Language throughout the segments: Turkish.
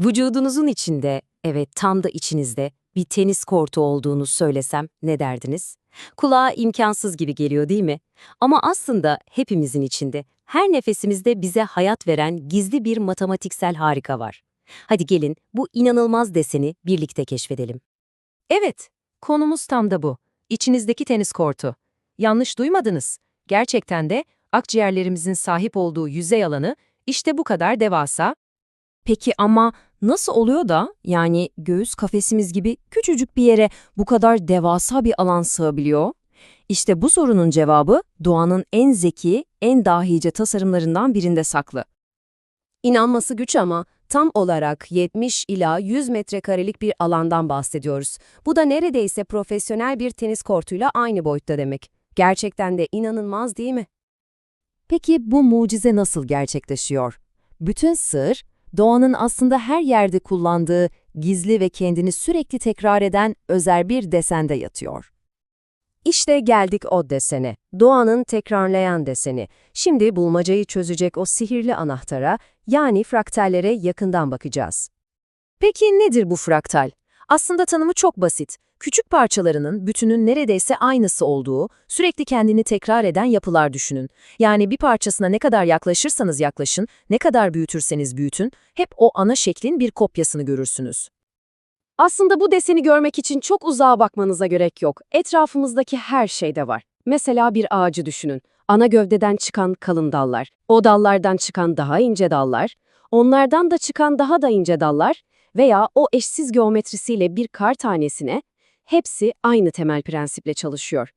Vücudunuzun içinde, evet tam da içinizde bir tenis kortu olduğunu söylesem ne derdiniz? Kulağa imkansız gibi geliyor değil mi? Ama aslında hepimizin içinde, her nefesimizde bize hayat veren gizli bir matematiksel harika var. Hadi gelin bu inanılmaz deseni birlikte keşfedelim. Evet, konumuz tam da bu. İçinizdeki tenis kortu. Yanlış duymadınız. Gerçekten de akciğerlerimizin sahip olduğu yüzey alanı işte bu kadar devasa. Peki ama nasıl oluyor da yani göğüs kafesimiz gibi küçücük bir yere bu kadar devasa bir alan sığabiliyor? İşte bu sorunun cevabı doğanın en zeki, en dahice tasarımlarından birinde saklı. İnanması güç ama tam olarak 70 ila 100 metrekarelik bir alandan bahsediyoruz. Bu da neredeyse profesyonel bir tenis kortuyla aynı boyutta demek. Gerçekten de inanılmaz değil mi? Peki bu mucize nasıl gerçekleşiyor? Bütün sır, doğanın aslında her yerde kullandığı gizli ve kendini sürekli tekrar eden özel bir desende yatıyor. İşte geldik o desene, doğanın tekrarlayan deseni. Şimdi bulmacayı çözecek o sihirli anahtara, yani fraktallere yakından bakacağız. Peki nedir bu fraktal? Aslında tanımı çok basit. Küçük parçalarının bütünün neredeyse aynısı olduğu, sürekli kendini tekrar eden yapılar düşünün. Yani bir parçasına ne kadar yaklaşırsanız yaklaşın, ne kadar büyütürseniz büyütün, hep o ana şeklin bir kopyasını görürsünüz. Aslında bu deseni görmek için çok uzağa bakmanıza gerek yok. Etrafımızdaki her şeyde var. Mesela bir ağacı düşünün. Ana gövdeden çıkan kalın dallar, o dallardan çıkan daha ince dallar, onlardan da çıkan daha da ince dallar veya o eşsiz geometrisiyle bir kar tanesine hepsi aynı temel prensiple çalışıyor.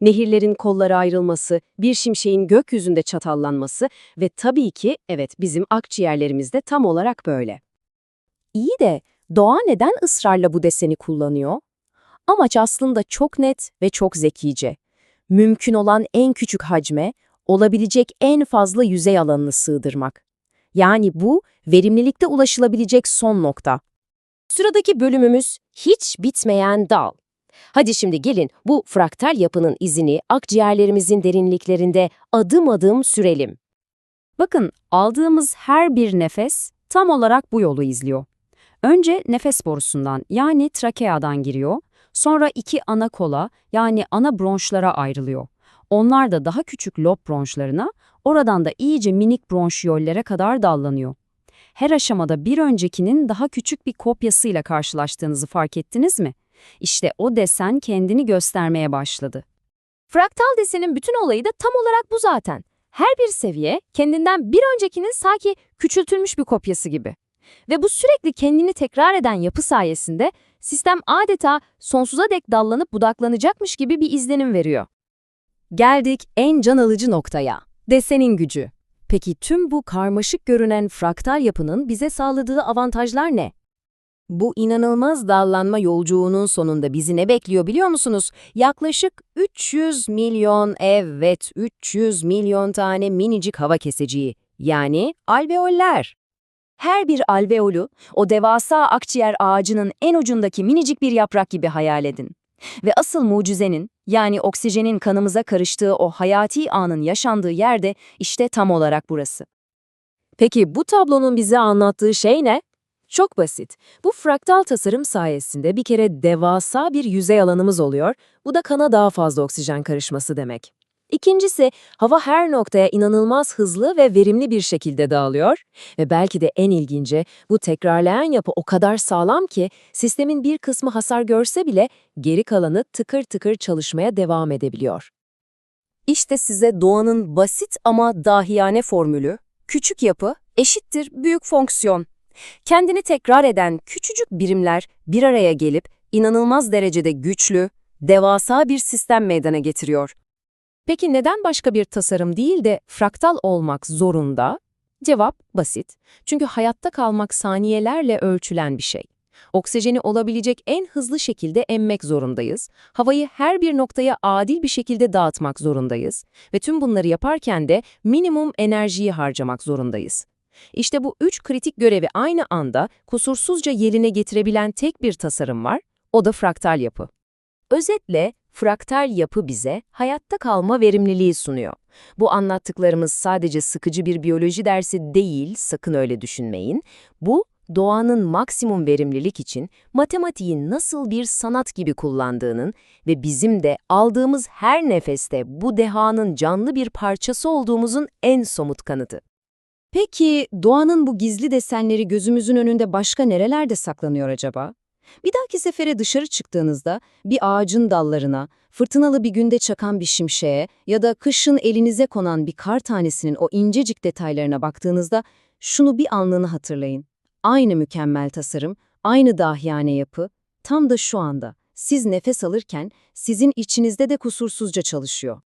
Nehirlerin kollara ayrılması, bir şimşeğin gökyüzünde çatallanması ve tabii ki evet bizim akciğerlerimizde tam olarak böyle. İyi de doğa neden ısrarla bu deseni kullanıyor? Amaç aslında çok net ve çok zekice. Mümkün olan en küçük hacme, olabilecek en fazla yüzey alanını sığdırmak. Yani bu, verimlilikte ulaşılabilecek son nokta. Sıradaki bölümümüz hiç bitmeyen dal. Hadi şimdi gelin bu fraktal yapının izini akciğerlerimizin derinliklerinde adım adım sürelim. Bakın aldığımız her bir nefes tam olarak bu yolu izliyor. Önce nefes borusundan yani trakeadan giriyor, sonra iki ana kola yani ana bronşlara ayrılıyor. Onlar da daha küçük lob bronşlarına, oradan da iyice minik bronşiyollere kadar dallanıyor. Her aşamada bir öncekinin daha küçük bir kopyasıyla karşılaştığınızı fark ettiniz mi? İşte o desen kendini göstermeye başladı. Fraktal desenin bütün olayı da tam olarak bu zaten. Her bir seviye kendinden bir öncekinin sanki küçültülmüş bir kopyası gibi. Ve bu sürekli kendini tekrar eden yapı sayesinde sistem adeta sonsuza dek dallanıp budaklanacakmış gibi bir izlenim veriyor. Geldik en can alıcı noktaya. Desenin gücü. Peki tüm bu karmaşık görünen fraktal yapının bize sağladığı avantajlar ne? Bu inanılmaz dallanma yolculuğunun sonunda bizi ne bekliyor biliyor musunuz? Yaklaşık 300 milyon evet 300 milyon tane minicik hava keseciği yani alveoller. Her bir alveolu o devasa akciğer ağacının en ucundaki minicik bir yaprak gibi hayal edin. Ve asıl mucizenin yani oksijenin kanımıza karıştığı o hayati anın yaşandığı yerde işte tam olarak burası. Peki bu tablonun bize anlattığı şey ne? Çok basit. Bu fraktal tasarım sayesinde bir kere devasa bir yüzey alanımız oluyor. Bu da kana daha fazla oksijen karışması demek. İkincisi, hava her noktaya inanılmaz hızlı ve verimli bir şekilde dağılıyor. Ve belki de en ilginci, bu tekrarlayan yapı o kadar sağlam ki sistemin bir kısmı hasar görse bile geri kalanı tıkır tıkır çalışmaya devam edebiliyor. İşte size doğanın basit ama dahiyane formülü, küçük yapı eşittir büyük fonksiyon. Kendini tekrar eden küçücük birimler bir araya gelip inanılmaz derecede güçlü, devasa bir sistem meydana getiriyor. Peki neden başka bir tasarım değil de fraktal olmak zorunda? Cevap basit. Çünkü hayatta kalmak saniyelerle ölçülen bir şey. Oksijeni olabilecek en hızlı şekilde emmek zorundayız. Havayı her bir noktaya adil bir şekilde dağıtmak zorundayız. Ve tüm bunları yaparken de minimum enerjiyi harcamak zorundayız. İşte bu üç kritik görevi aynı anda kusursuzca yerine getirebilen tek bir tasarım var, o da fraktal yapı. Özetle, fraktal yapı bize hayatta kalma verimliliği sunuyor. Bu anlattıklarımız sadece sıkıcı bir biyoloji dersi değil, sakın öyle düşünmeyin. Bu, doğanın maksimum verimlilik için matematiği nasıl bir sanat gibi kullandığının ve bizim de aldığımız her nefeste bu dehanın canlı bir parçası olduğumuzun en somut kanıtı. Peki doğanın bu gizli desenleri gözümüzün önünde başka nerelerde saklanıyor acaba? Bir dahaki sefere dışarı çıktığınızda bir ağacın dallarına, fırtınalı bir günde çakan bir şimşeğe ya da kışın elinize konan bir kar tanesinin o incecik detaylarına baktığınızda şunu bir anlığına hatırlayın. Aynı mükemmel tasarım, aynı dahiyane yapı, tam da şu anda siz nefes alırken sizin içinizde de kusursuzca çalışıyor.